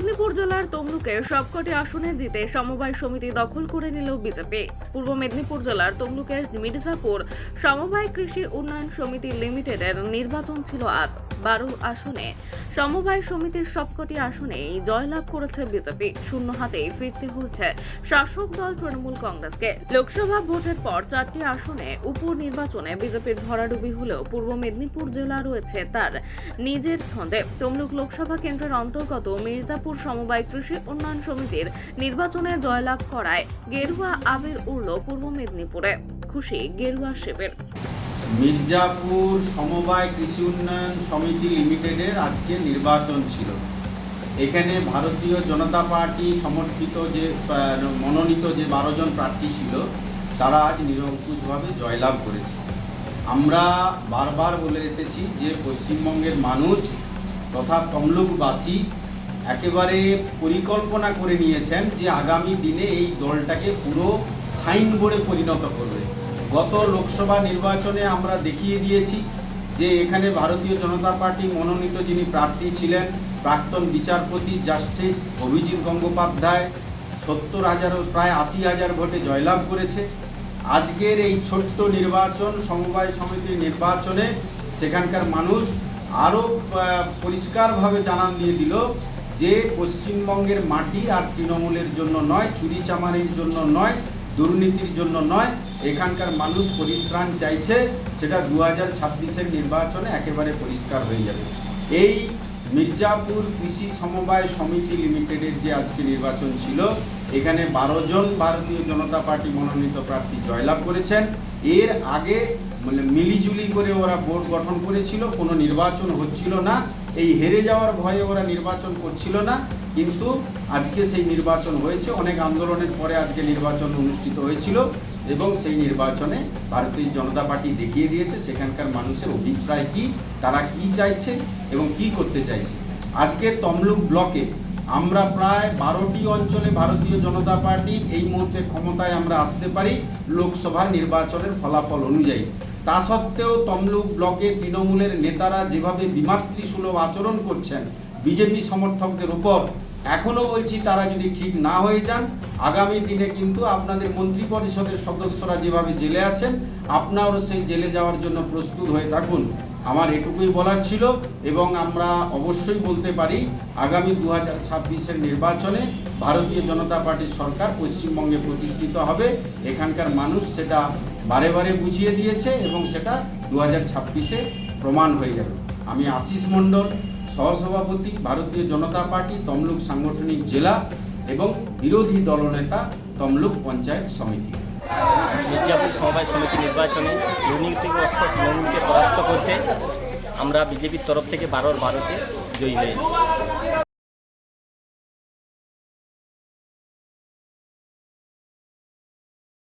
মেদিনীপুর জেলার তমলুকে সবকটি আসনে জিতে সমবায় সমিতি দখল করে নিল বিজেপি। পূর্ব মেদিনীপুর জেলার তমলুকের মির্জাপুর সমবায় কৃষি উন্নয়ন সমিতি লিমিটেডের নির্বাচন ছিল আজ বারো আসনে। সমবায় সমিতির সবকটি আসনেই জয়লাভ করেছে বিজেপি। শূন্য হাতেই ফিরতে হয়েছে শাসক দল তৃণমূল কংগ্রেসকে। লোকসভা ভোটের পর চারটি আসনে উপনির্বাচনে বিজেপির ভরাডুবি হলেও পূর্ব মেদিনীপুর জেলা রয়েছে তার নিজের ছন্দে। তমলুক লোকসভা কেন্দ্রের অন্তর্গত মির্জাপুর সমবায় কৃষি উন্নয়ন সমিতির নির্বাচনে জয়লাভ করায় গেরুয়া আবির উড়ল পূর্ব মেদিনীপুরে। খুশি গেরুয়া শিবির। মির্জাপুর সমবায় কৃষি উন্নয়ন সমিতি লিমিটেডের আজকে নির্বাচন ছিল। এখানে ভারতীয় জনতা পার্টি সমর্থিত যে মনোনীত যে বারো জন প্রার্থী ছিল, তারা আজ নিরঙ্কুশভাবে জয়লাভ করেছে। আমরা বারবার বলে এসেছি যে পশ্চিমবঙ্গের মানুষ তথা তমলুকবাসী একেবারে পরিকল্পনা করে নিয়েছেন যে আগামী দিনে এই দলটাকে পুরো সাইনবোর্ডে পরিণত করবে। গত লোকসভা নির্বাচনে আমরা দেখিয়ে দিয়েছি যে এখানে ভারতীয় জনতা পার্টি মনোনীত যিনি প্রার্থী ছিলেন, প্রাক্তন বিচারপতি জাস্টিস অভিজিৎ গঙ্গোপাধ্যায়, সত্তর হাজার, প্রায় আশি হাজার ভোটে জয়লাভ করেছে। আজকের এই ছোট্ট নির্বাচন, সমবায় সমিতির নির্বাচনে সেখানকার মানুষ আরও পরিষ্কারভাবে জানান দিয়ে দিল যে পশ্চিমবঙ্গের মাটি আর তৃণমূলের জন্য নয় চুরি চামারির জন্য নয়, দুর্নীতির জন্য নয়, এখানকার মানুষ পরিত্রাণ চাইছে, সেটা দু হাজার ছাব্বিশের নির্বাচনে একেবারে পরিষ্কার হয়ে যাবে। এই মির্জাপুর কৃষি সমবায় সমিতি লিমিটেডের যে আজকে নির্বাচন ছিল, এখানে বারো জন ভারতীয় জনতা পার্টি মনোনীত প্রার্থী জয়লাভ করেছেন। এর আগে মানে মিলিজুলি করে ওরা বোর্ড গঠন করেছিল, কোনো নির্বাচন হচ্ছিল না। এই হেরে যাওয়ার ভয়ে ওরা নির্বাচন করছিল না, কিন্তু আজকে সেই নির্বাচন হয়েছে। অনেক আন্দোলনের পরে আজকে নির্বাচন অনুষ্ঠিত হয়েছিল এবং সেই নির্বাচনে ভারতীয় জনতা পার্টি দেখিয়ে দিয়েছে সেখানকার মানুষের অভিপ্রায় কি, তারা কি চাইছে এবং কি করতে চাইছে। আজকে তমলুক ব্লকে আমরা প্রায় বারোটি অঞ্চলে ভারতীয় জনতা পার্টি এই মুহূর্তে ক্ষমতায় আমরা আসতে পারি লোকসভার নির্বাচনের ফলাফল অনুযায়ী। তা সত্ত্বেও তমলুক ব্লকে তৃণমূলের নেতারা যেভাবে বিমাতৃসুলভ আচরণ করছেন বিজেপি সমর্থকদের উপর, এখনও বলছি তারা যদি ঠিক না হয়ে যান, আগামী দিনে কিন্তু আপনাদের মন্ত্রী পরিষদের সদস্যরা যেভাবে জেলে আছেন, আপনারও সেই জেলে যাওয়ার জন্য প্রস্তুত হয়ে থাকুন। আমার এটুকুই বলার ছিল এবং আমরা অবশ্যই বলতে পারি, আগামী দু হাজার ছাব্বিশের নির্বাচনে ভারতীয় জনতা পার্টির সরকার পশ্চিমবঙ্গে প্রতিষ্ঠিত হবে। এখানকার মানুষ সেটা বারে বারে বুঝিয়ে দিয়েছে এবং সেটা দু হাজার ছাব্বিশে প্রমাণ হয়ে যাবে আমি আশিস মণ্ডল, সহসভাপতি, ভারতীয় জনতা পার্টি, তমলুক সাংগঠনিক জেলা এবং বিরোধী দলনেতা, তমলুক পঞ্চায়েত সমিতি। মির্জাপুর সমবায় সমিতি নির্বাচনে দুর্নীতিগ্রস্ত তৃণমূলকে পরাস্ত করতে আমরা বিজেপির তরফ থেকে বারোর বারোতে জয়ী হয়েছি।